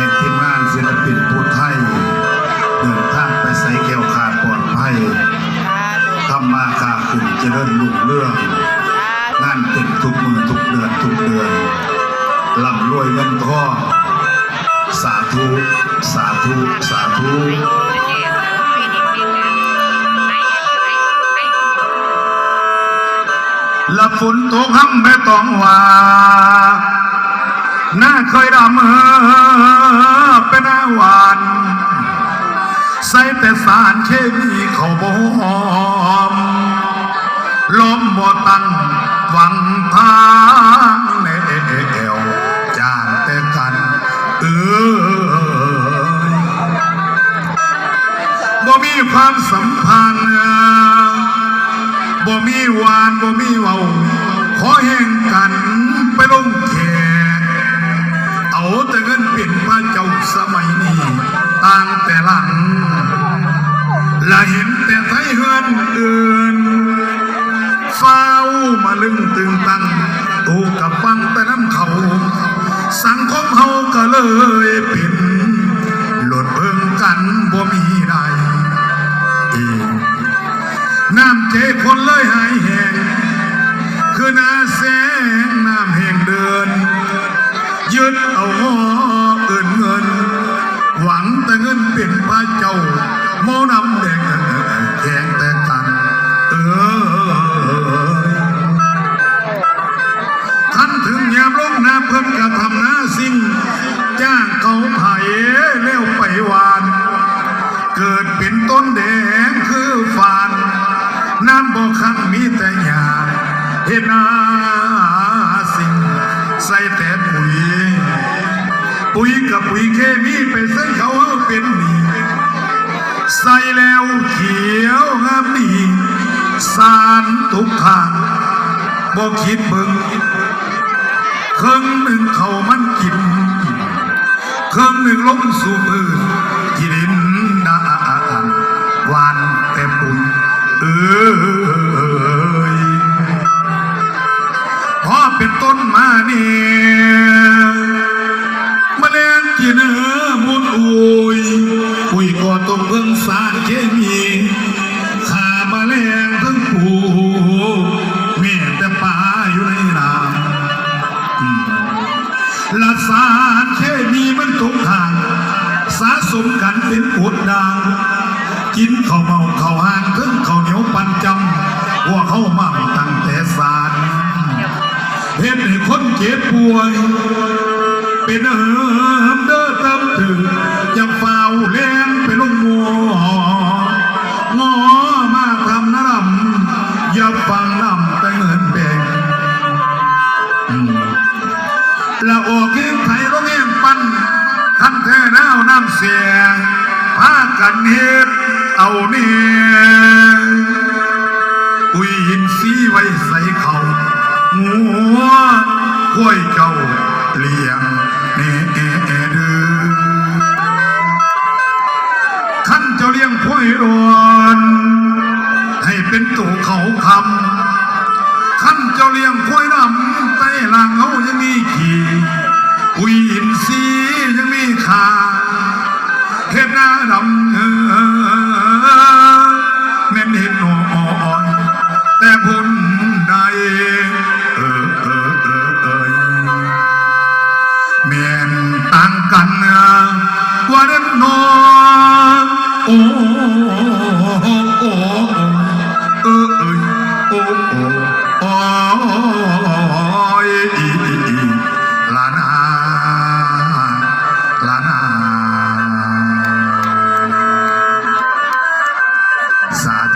ให้ทีมงานศิลปินผู้ไทย เดินทางไปใส่แก้วขาดปลอดภัยทำมาค้าขึ้นเจริญรุ่งเรื่องงานติดทุกมือทุกเดือนทุกเดือนลำรวยเงินทองสาธุ สาธุ สาธุละฝนตกห้ำไม่ต้องว่า หน้าเคยดำเออเป็นอาหวานใส่แต่สารเคมีเขาบอมลมบ่ตั้งหวังทางในเอวจางแต่กันเออบ่มีความสัมพันธ์บ่มีหวานบ่มีเว้าขอแห่งกันไปลงแข สมัยนี้ต่างแต่หลัง และเห็นแต่ไทยเฮือนอื่นเฝ้ามาลึงตึงตังตูกับฟังแต่น้ำเขา สังคมเฮาก็เลยเป็นหลดเพิ่งกันบ่มีใดเองน้ำเจคนเลยหายแหงคือนาแสงน้ำแหงเดิน ยึดเอาหอ โมนำแดงแข่งแต่กันเออท่านถึงยามลงน้ำเพิ่มกระทำหน้าสิ่ง จ้างเขาไผ่แล้วไปหวาน เกิดเป็นต้นแดงคือฟานน้ำบ่คังมีแต่หญ้าเห็นนาสิ่ง ใส่แต่ปุ๋ย ปุ๋ยกับปุ๋ยเคมีไปใส่เขาเอาเป็นหนี ใส่แล้วเขียวงามดีสารทุกทางบ่คิดเบิ่งครึ่งหนึ่งเขามันกินครึ่งหนึ่งล้มสู่พื้น เคมีขาแมลงทั้งปูแม่แต่ปลาอยู่ในน้ำละสารเคมีมันทุกทาง สะสมกันเป็นอุดดังกินข้าวเมาข้าวหางถึงข้าวเหนียวปันจำว่าเขามั่งตั้งแต่สารเห็นให้คนเจ็บป่วย เป็นเอิมเด้อตำถือ ฟังน้ำแต่เงินแบ่งละออกเลี้ยงไทยร้องเลี้ยงปันคันแท้น้าวน้ำเสียงพากันเฮ็ดเอาเนี่ยอุยหินสีไว้ใส่เขาหัวห้วยเจ้าเลี้ยงเน่เอเอเดือขันเจ้าเลี้ยงห้วยรอน ให้เป็นตัวเขาคำขั้นเจ้าเลี้ยงควายดำใต้ลังเขายังมีขี่อุยอินซียังมีขาเห็ดหน้าดำเออแม่นเห็ดหนอ่อนแต่บุญใดเออเออเออเอยแม่นต่างกันนะว่าเด็นนอนโอ้